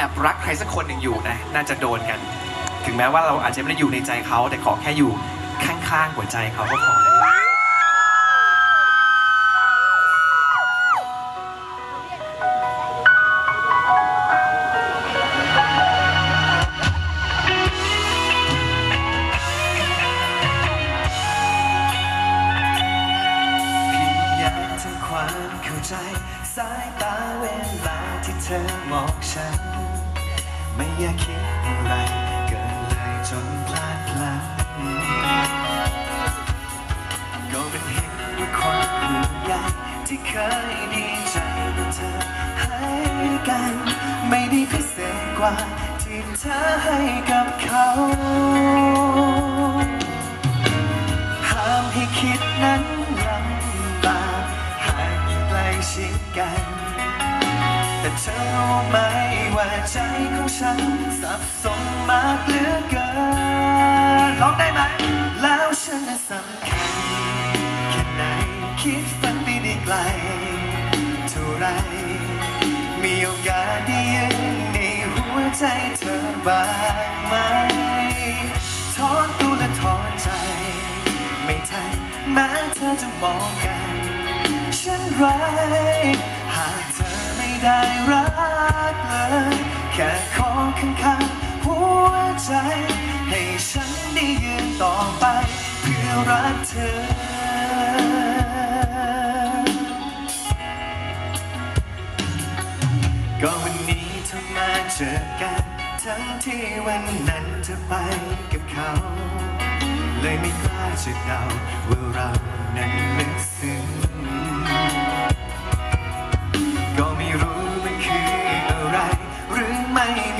อบรักใครสักคนหนึ่งอยู่นะน่าจะโดนกัน ถึงแม้ว่าเราอาจจะไม่ได้อยู่ในใจเขา แต่ขอแค่อยู่ข้างๆหัวใจเขาก็พอายตาเวลาที่เธอมองฉัน ไม่อยากคิดอะไรเกินเลยจนพลาดพลั้งก็เป็นเห็นว่าความห่วงใยที่เคยดีใจกับเธอให้กัน ไม่ได้พิเศษกว่าที่เธอให้กับเขาห้ามให้คิดนั้น ชิดกัน แต่เธอรู้ไหมว่าใจของฉันสับสนมากเหลือเกินร้องได้ไหม แล้วฉันน่ะสำคัญแค่ไหนคิดฝันไปได้ไกลเท่าไร มีโอกาสได้ยืนในหัวใจเธอบ้างไหมถอนตัวและถอนใจ ไม่ทันแม้เธอจะมองกัน ฉันไร หากเธอไม่ได้รักเลย แค่ขอข้างๆหัวใจ ให้ฉันได้ยืนต่อไป เพื่อรักเธอ ก็วันนี้เธอมาเจอกัน ทั้งที่วันนั้นเธอไปกับเขา เลยไม่กล้าจะเดาว่าเรานั้นลึกซึ้ง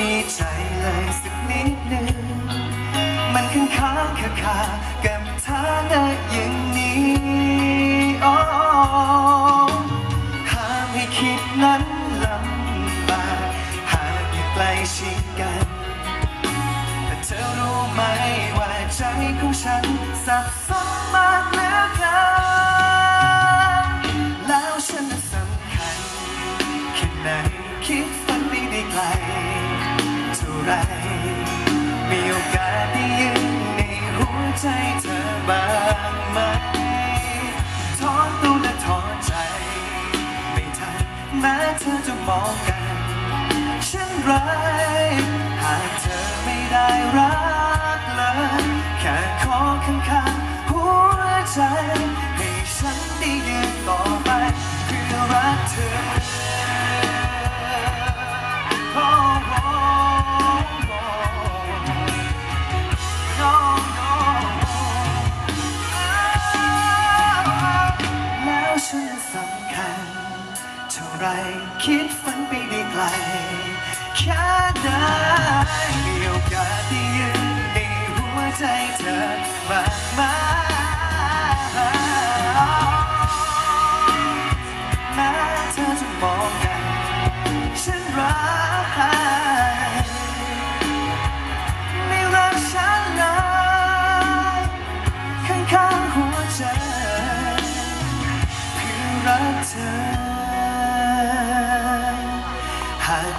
มีใจเลยสักนิดหนึ่ง มันค้างค้างคาคากับฐานะอย่างนี้โอ้ห้ามให้คิดนั้นลำบากหากอยู่ใกล้ชิดกันแต่เธอรู้ไหมว่าใจของฉันสับสนมากเหลือเกิน ไร มีโอกาสได้ยืนในหัวใจเธอบ้างไหมถอนตัวและถอนใจ ไม่ทันแม้เธอจะมองกัน ฉันไรหากเธอไม่ได้รักเลย แค่ขอข้างๆหัวใจ เท่าไรคิดฝันไปได้ไกลแค่ไหนมีโอกาสได้ยืนในหัวใจเธอมากมาย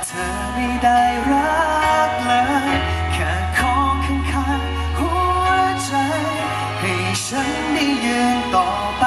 เธอไม่ได้รักเลยแค่ขอข้างๆหัวใจ ให้ฉันได้ยืนต่อไป